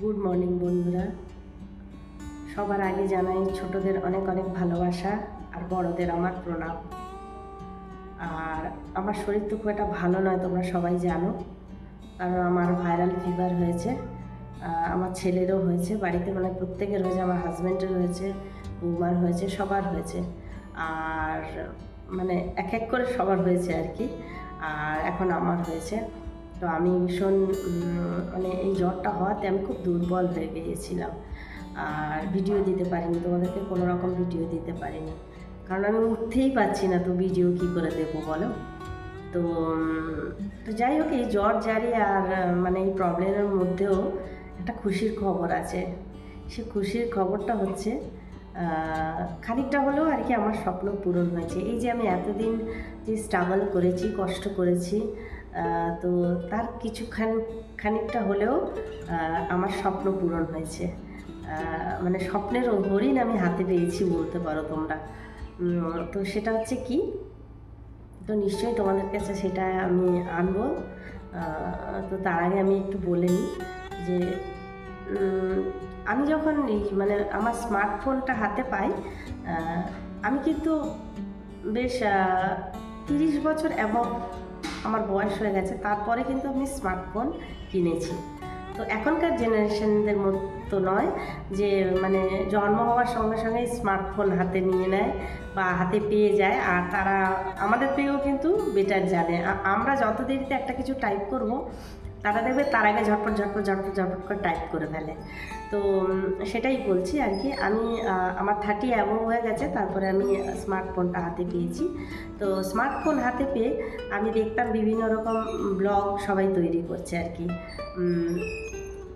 Good morning বন্ধুরা। সবার আগে জানাই, ছোটদের অনেক অনেক ভালোবাসা, আর বড়দের আমার প্রণাম। আর আমার শরীর তো খুব একটা ভালো নয়, তোমরা সবাই জানো। কারণ আমার ভাইরাল ফিভার হয়েছে। আমার ছেলেরও হয়েছে। বাড়িতে মানে প্রত্যেকের হয়েছে, আমার হাজব্যান্ডের হয়েছে, বৌমার হয়েছে, সবার হয়েছে। আর মানে এক এক করে সবার হয়েছে আর কি। আর এখন আমার হয়েছে। তো আমি ভীষণ মানে এই জ্বরটা হওয়াতে আমি খুব দুর্বল হয়ে গিয়েছিলাম। আর ভিডিও দিতে পারিনি, তোমাদেরকে কোনো রকম ভিডিও দিতে পারিনি। কারণ আমি উঠতেই পারছি না, তো ভিডিও কি করে দেবো বলো? তো তো যাই হোক, এই জ্বর জারি আর মানে এই প্রবলেমের মধ্যেও একটা খুশির খবর আছে। সে খুশির খবরটা হচ্ছে খানিকটা হলেও আর কি আমার স্বপ্ন পূরণ হয়েছে। এই যে আমি এতদিন যে স্ট্রাগল করেছি, কষ্ট করেছি তো তার কিছুখান খানিকটা হলেও আমার স্বপ্ন পূরণ হয়েছে। মানে স্বপ্নের হরিণ আমি হাতে পেয়েছি বলতে পারো তোমরা। তো সেটা হচ্ছে কি? তো নিশ্চয়ই তোমাদের কাছে সেটা আমি আনব। তো তার আগে আমি একটু বলে নিই যে আমি যখন মানে আমার স্মার্টফোনটা হাতে পাই আমি কিন্তু বেশ তিরিশ বছর এবং আমার বয়স হয়ে গেছে, তারপরে কিন্তু আমি স্মার্টফোন কিনেছি। তো এখনকার জেনারেশনদের মতো নয় যে মানে জন্ম হওয়ার সঙ্গে সঙ্গে স্মার্টফোন হাতে নিয়ে নেয় বা হাতে পেয়ে যায়, আর তারা আমাদের থেকেও কিন্তু বেটার জানে। আমরা যত দেরিতে একটা কিছু টাইপ করব তারা দেখবে তার আগে ঝটপট ঝটপট ঝটপট ঝটপট করে টাইপ করে ফেলে। তো সেটাই বলছি আর কি। আমি আমার থার্টি অ্যাবভ হয়ে গেছে, তারপরে আমি স্মার্টফোনটা হাতে পেয়েছি। তো স্মার্টফোন হাতে পেয়ে আমি দেখতাম বিভিন্ন রকম ব্লগ সবাই তৈরি করছে আর কি।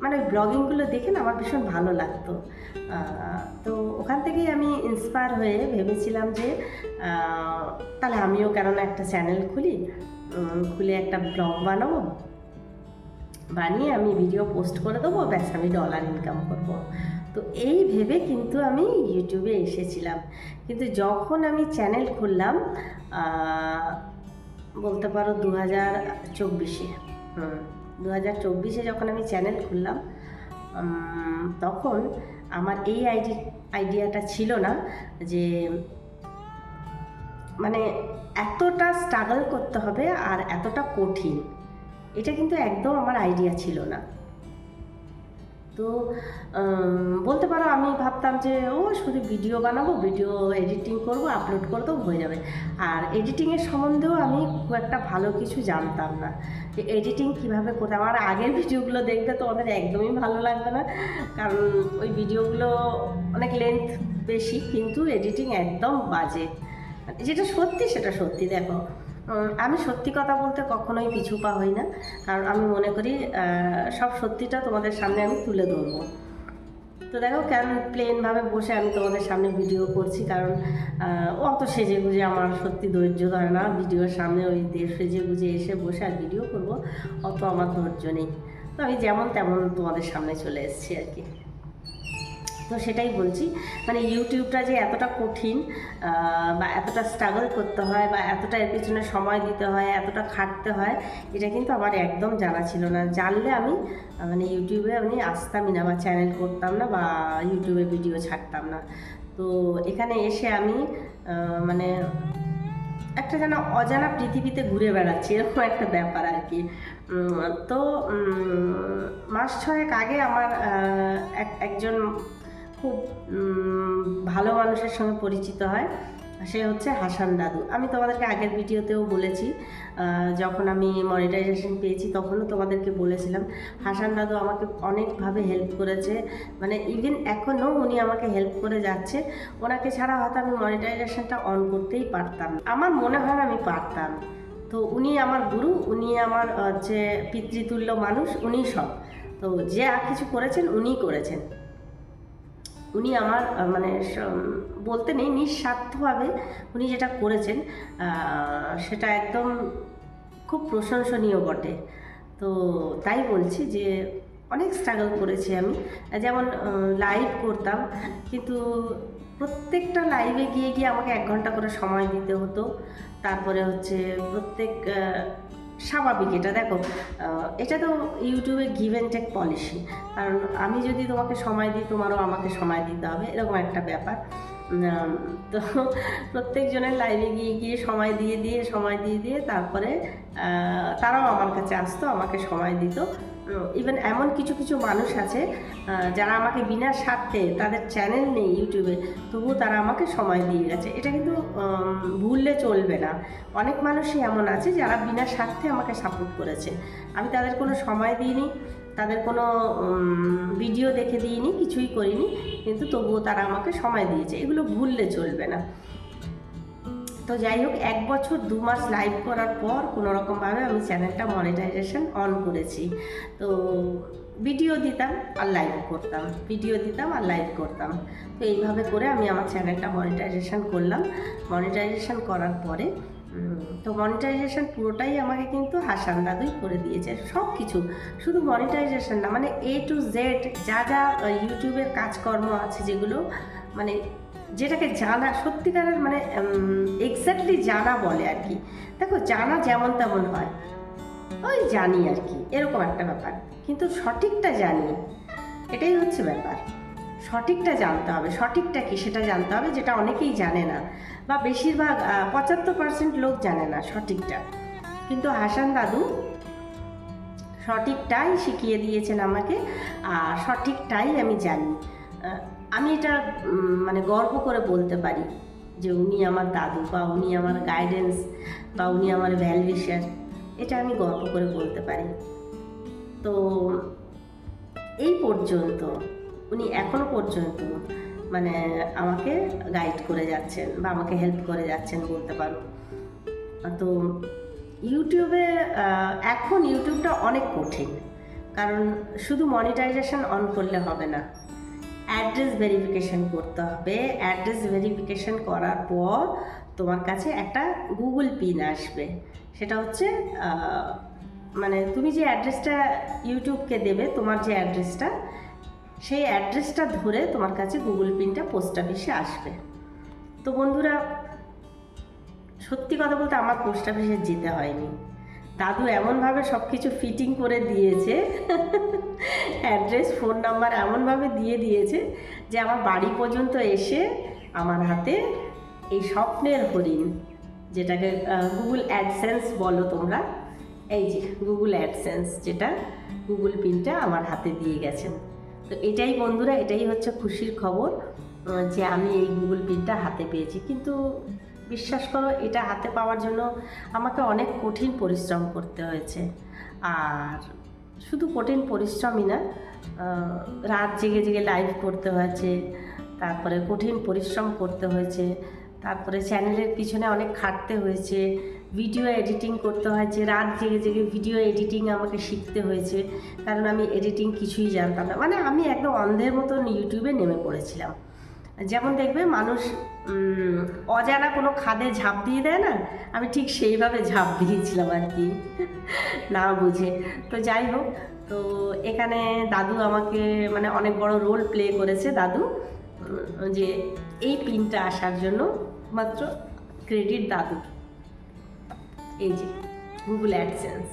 মানে ব্লগিংগুলো দেখে না আমার ভীষণ ভালো লাগতো। তো ওখান থেকেই আমি ইন্সপায়ার হয়ে ভেবেছিলাম যে তাহলে আমিও কেননা একটা চ্যানেল খুলি খুলে একটা ব্লগ বানাবো। বানিয়ে আমি ভিডিও পোস্ট করে দেবো, ব্যাস আমি ডলার ইনকাম করব। তো এই ভেবে কিন্তু আমি ইউটিউবে এসেছিলাম। কিন্তু যখন আমি চ্যানেল খুললাম বলতে পারো দু হাজার চব্বিশে দু হাজার চব্বিশে যখন আমি চ্যানেল খুললাম তখন আমার এই আইডি, আইডিয়াটা ছিল না যে মানে এতটা স্ট্রাগল করতে হবে আর এতটা কঠিন। এটা কিন্তু একদম আমার আইডিয়া ছিল না। তো বলতে পারো আমি ভাবতাম যে, ও শুধু ভিডিও বানাবো ভিডিও এডিটিং করব আপলোড করে দেবো হয়ে যাবে। আর এডিটিংয়ের সম্বন্ধেও আমি খুব একটা ভালো কিছু জানতাম না। যে এডিটিং কীভাবে করতে আমার আগের ভিডিওগুলো দেখতে তো ওদের একদমই ভালো লাগবে না। কারণ ওই ভিডিওগুলো অনেক লেন্থ বেশি, কিন্তু এডিটিং একদম বাজে। যেটা সত্যি, সেটা সত্যি, দেখো। আমি সত্যি কথা বলতে কখনোই পিছু পা হই না। কারণ আমি মনে করি সব সত্যিটা তোমাদের সামনে আমি তুলে ধরবো। তো দেখো কেন প্লেনভাবে বসে আমি তোমাদের সামনে ভিডিও করছি? কারণ অত সেজে গুজে আমার সত্যি ধৈর্য ধরে না। ভিডিওর সামনে ওই দিয়ে সেজে গুজে এসে বসে আর ভিডিও করব। অত আমার ধৈর্য নেই। তো আমি যেমন তেমন তোমাদের সামনে চলে এসেছি আর কি। তো সেটাই বলছি। মানে ইউটিউবটা যে এতটা কঠিন বা এতটা স্ট্রাগল করতে হয়, বা এতটা এর পিছনে সময় দিতে হয়, এতটা খাটতে হয়, এটা কিন্তু আমার একদম জানা ছিল না। জানলে আমি মানে ইউটিউবে আমি আসতামই না বা চ্যানেল করতাম না বা ইউটিউবে ভিডিও ছাড়তাম না। তো এখানে এসে আমি মানে একটা যেন অজানা পৃথিবীতে ঘুরে বেড়াচ্ছি, এরকম একটা ব্যাপার আর কি। তো মাস ছয়েক আগে আমার এক, একজন খুব ভালো মানুষের সঙ্গে পরিচিত হয়। সে হচ্ছে হাসান দাদু। আমি তোমাদেরকে আগের ভিডিওতেও বলেছি যখন আমি মনিটাইজেশন পেয়েছি তখনও তোমাদেরকে বলেছিলাম, হাসান দাদু আমাকে অনেকভাবে হেল্প করেছে। মানে ইভেন এখনও উনি আমাকে হেল্প করে যাচ্ছে। ওনাকে ছাড়া হয়তো আমি মনিটাইজেশনটা অন করতেই পারতাম আমার মনে হয় আমি পারতাম। তো উনি আমার গুরু, উনি আমার, হচ্ছে পিতৃতুল্য মানুষ উনি সব। তো যে কিছু করেছেন, উনিই করেছেন। উনি আমার মানে বলতে নেই, নিঃস্বার্থভাবে উনি যেটা করেছেন সেটা একদম খুব প্রশংসনীয় বটে। তো তাই বলছি যে, অনেক স্ট্রাগল করেছি আমি। যেমন লাইভ করতাম, কিন্তু প্রত্যেকটা লাইভে গিয়ে গিয়ে আমাকে এক ঘণ্টা করে সময় দিতে হতো। তারপরে হচ্ছে প্রত্যেক স্বাভাবিক এটা। দেখো এটা তো ইউটিউবে গিভ অ্যান্ড টেক পলিসি কারণ আমি যদি তোমাকে সময় দিই, তোমারও আমাকে সময় দিতে হবে, এরকম একটা ব্যাপার। তো প্রত্যেকজনের লাইভে গিয়ে গিয়ে সময় দিয়ে দিয়ে, সময় দিয়ে দিয়ে তারপরে তারাও আমার কাছে আসতো, আমাকে সময় দিত। ইভেন এমন কিছু কিছু মানুষ আছে যারা আমাকে বিনা স্বার্থে তাদের চ্যানেল নেই ইউটিউবে তবুও তারা আমাকে সময় দিয়ে গেছে। এটা কিন্তু ভুললে চলবে না। অনেক মানুষই এমন আছে যারা বিনা স্বার্থে আমাকে সাপোর্ট করেছে। আমি তাদের কোনো সময় দিইনি, তাদের কোনো ভিডিও দেখে দিইনি, কিছুই করিনি, কিন্তু তবুও তারা আমাকে সময় দিয়েছে। এগুলো ভুললে চলবে না। তো যাই হোক, এক বছর দু মাস লাইভ করার পর কোনো রকমভাবে আমি চ্যানেলটা মনিটাইজেশন অন করেছি। তো ভিডিও দিতাম আর লাইভ করতাম ভিডিও দিতাম আর লাইভ করতাম। তো এইভাবে করে আমি আমার চ্যানেলটা মনিটাইজেশন করলাম। মনিটাইজেশন করার পরে তো মনিটাইজেশন পুরোটাই আমাকে কিন্তু হাসান দাদুই করে দিয়েছে। সব কিছু শুধু মনিটাইজেশন না মানে এ টু জেড যা যা ইউটিউবের কাজকর্ম আছে যেগুলো মানে যেটাকে জানা, সত্যিকারের মানে এক্স্যাক্টলি জানা বলে আর কি। দেখো, জানা যেমন তেমন হয়। ওই জানি আর কি, এরকম একটা ব্যাপার। কিন্তু সঠিকটা জানি, এটাই হচ্ছে ব্যাপার। সঠিকটা জানতে হবে। সঠিকটা কি, সেটা জানতে হবে, যেটা অনেকেই জানে না। বা বেশিরভাগ পঁচাত্তর পার্সেন্ট লোক জানে না সঠিকটা। কিন্তু হাসান দাদু সঠিকটাই শিখিয়ে দিয়েছেন আমাকে, আর সঠিকটাই আমি জানি। আমি এটা মানে গর্ব করে বলতে পারি যে উনি আমার দাদু বা উনি আমার গাইডেন্স বা উনি আমার ভ্যালভিশার এটা আমি গর্ব করে বলতে পারি। তো এই পর্যন্ত, উনি এখনও পর্যন্ত মানে আমাকে গাইড করে যাচ্ছেন বা আমাকে হেল্প করে যাচ্ছেন বলতে পারো। তো ইউটিউবে এখন ইউটিউবটা অনেক কঠিন, কারণ শুধু মনিটাইজেশন অন করলে হবে না। অ্যাড্রেস ভেরিফিকেশন করতে হবে। অ্যাড্রেস ভেরিফিকেশন করার পর তোমার কাছে একটা গুগল পিন আসবে। সেটা হচ্ছে মানে তুমি যে অ্যাড্রেসটা ইউটিউবকে দেবে, তোমার যে অ্যাড্রেসটা, সেই অ্যাড্রেসটা ধরে তোমার কাছে গুগল পিনটা পোস্ট অফিসে আসবে। তো বন্ধুরা, সত্যি কথা বলতে আমার পোস্ট অফিসে যেতে হয়নি। দাদু এমনভাবে সব কিছু ফিটিং করে দিয়েছে। অ্যাড্রেস, ফোন নাম্বার এমনভাবে দিয়ে দিয়েছে যে আমার বাড়ি পর্যন্ত এসে আমার হাতে এই স্বপ্নের হরিণ, যেটাকে গুগল অ্যাডসেন্স বলো তোমরা। এই যে গুগল অ্যাডসেন্স যেটা গুগল পিনটা আমার হাতে দিয়ে গেছেন তো এটাই বন্ধুরা, এটাই হচ্ছে খুশির খবর যে আমি এই গুগল পিনটা হাতে পেয়েছি। কিন্তু বিশ্বাস করো, এটা হাতে পাওয়ার জন্য আমাকে অনেক কঠিন পরিশ্রম করতে হয়েছে। আর শুধু কঠিন পরিশ্রমই না রাত জেগে জেগে লাইভ করতে হয়েছে, তারপরে কঠিন পরিশ্রম করতে হয়েছে, তারপরে চ্যানেলের পিছনে অনেক খাটতে হয়েছে ভিডিও এডিটিং করতে হয়েছে, রাত জেগে জেগে ভিডিও এডিটিং আমাকে শিখতে হয়েছে, কারণ আমি এডিটিং কিছুই জানতাম না। মানে আমি একদম অন্ধের মতন ইউটিউবে নেমে পড়েছিলাম। যেমন দেখবে মানুষ অজানা কোনো খাদে ঝাঁপ দিয়ে দেয় না? আমি ঠিক সেইভাবে ঝাঁপ দিয়েছিলাম আর কি। না বুঝে। তো যাই হোক, তো এখানে দাদু আমাকে মানে অনেক বড় রোল প্লে করেছে দাদু যে এই পিনটা আসার জন্য মাত্র ক্রেডিট দাদু এই যে গুগল অ্যাডসেন্স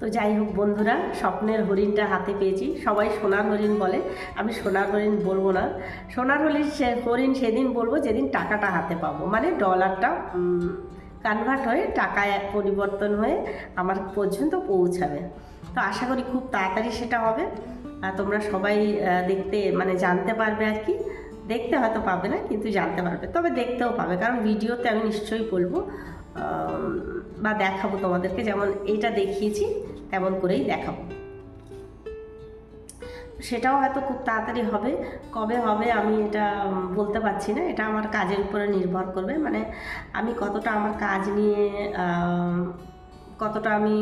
তো যাই হোক বন্ধুরা, স্বপ্নের হরিণটা হাতে পেয়েছি। সবাই সোনার হরিণ বলে, আমি সোনার হরিণ বলব না। সোনার হরিণ সে, হরিণ সেদিন বলব যেদিন টাকাটা হাতে পাবো। মানে ডলারটা কনভার্ট হয়ে টাকায় পরিবর্তন হয়ে আমার পর্যন্ত পৌঁছাবে। তো আশা করি খুব তাড়াতাড়ি সেটা হবে। আর তোমরা সবাই দেখতে মানে জানতে পারবে আর কি। দেখতে হয়তো পাবে না, কিন্তু জানতে পারবে। তবে দেখতেও পাবে, কারণ ভিডিওতে আমি নিশ্চয়ই বলব। বা দেখাবো তোমাদেরকে, যেমন এইটা দেখিয়েছি, তেমন করেই দেখাবো। সেটাও হয়তো খুব তাড়াতাড়ি হবে। কবে হবে আমি এটা বলতে পারছি না। এটা আমার কাজের উপরে নির্ভর করবে। মানে আমি কতটা আমার কাজ নিয়ে কতটা আমি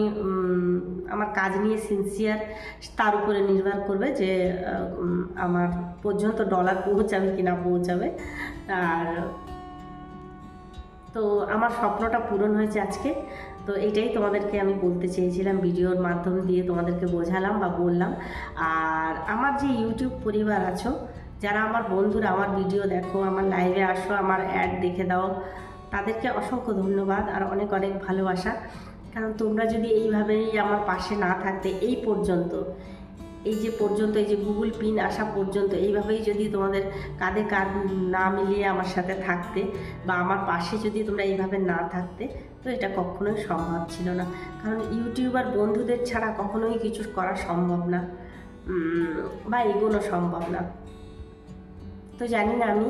আমার কাজ নিয়ে সিনসিয়ার তার উপরে নির্ভর করবে যে আমার পর্যন্ত ডলার পৌঁছাবে কি না পৌঁছাবে। আর তো আমার স্বপ্নটা পূরণ হয়েছে আজকে। তো এটাই তোমাদেরকে আমি বলতে চেয়েছিলাম, ভিডিওর মাধ্যম দিয়ে তোমাদেরকে বোঝালাম বা বললাম। আর আমার যে ইউটিউব পরিবার আছো, যারা আমার বন্ধুরা আমার ভিডিও দেখো, আমার লাইভে আসো, আমার অ্যাড দেখে দাও, তাদেরকে অসংখ্য ধন্যবাদ আর অনেক অনেক ভালোবাসা। কারণ তোমরা যদি এইভাবেই আমার পাশে না থাকতে এই পর্যন্ত এই যে পর্যন্ত, এই যে গুগল পিন আসা পর্যন্ত, এইভাবেই যদি তোমাদের কাঁধে কাঁধ না মিলিয়ে আমার সাথে থাকতে বা আমার পাশে যদি তোমরা এইভাবে না থাকতে, তো এটা কখনোই সম্ভব ছিল না। কারণ ইউটিউবার বন্ধুদের ছাড়া কখনোই কিছু করা সম্ভব না। বা এগোনো সম্ভব না। তো জানি না আমি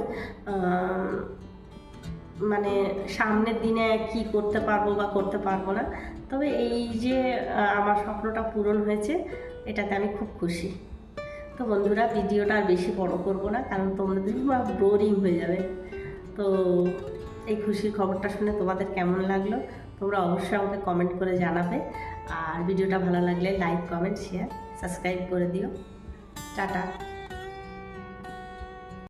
মানে সামনের দিনে কি করতে পারব বা করতে পারব না। তবে এই যে আমার স্বপ্নটা পূরণ হয়েছে এটাতে আমি খুব খুশি। তো বন্ধুরা, ভিডিওটা আর বেশি বড় করব না, কারণ তোমাদের বোরিং হয়ে যাবে। তো এই খুশির খবরটা শুনে তোমাদের কেমন লাগল? তোমরা অবশ্যই আমাকে কমেন্ট করে জানাবে। আর ভিডিওটা ভালো লাগলে লাইক কমেন্ট শেয়ার সাবস্ক্রাইব করে দিও। টাটা।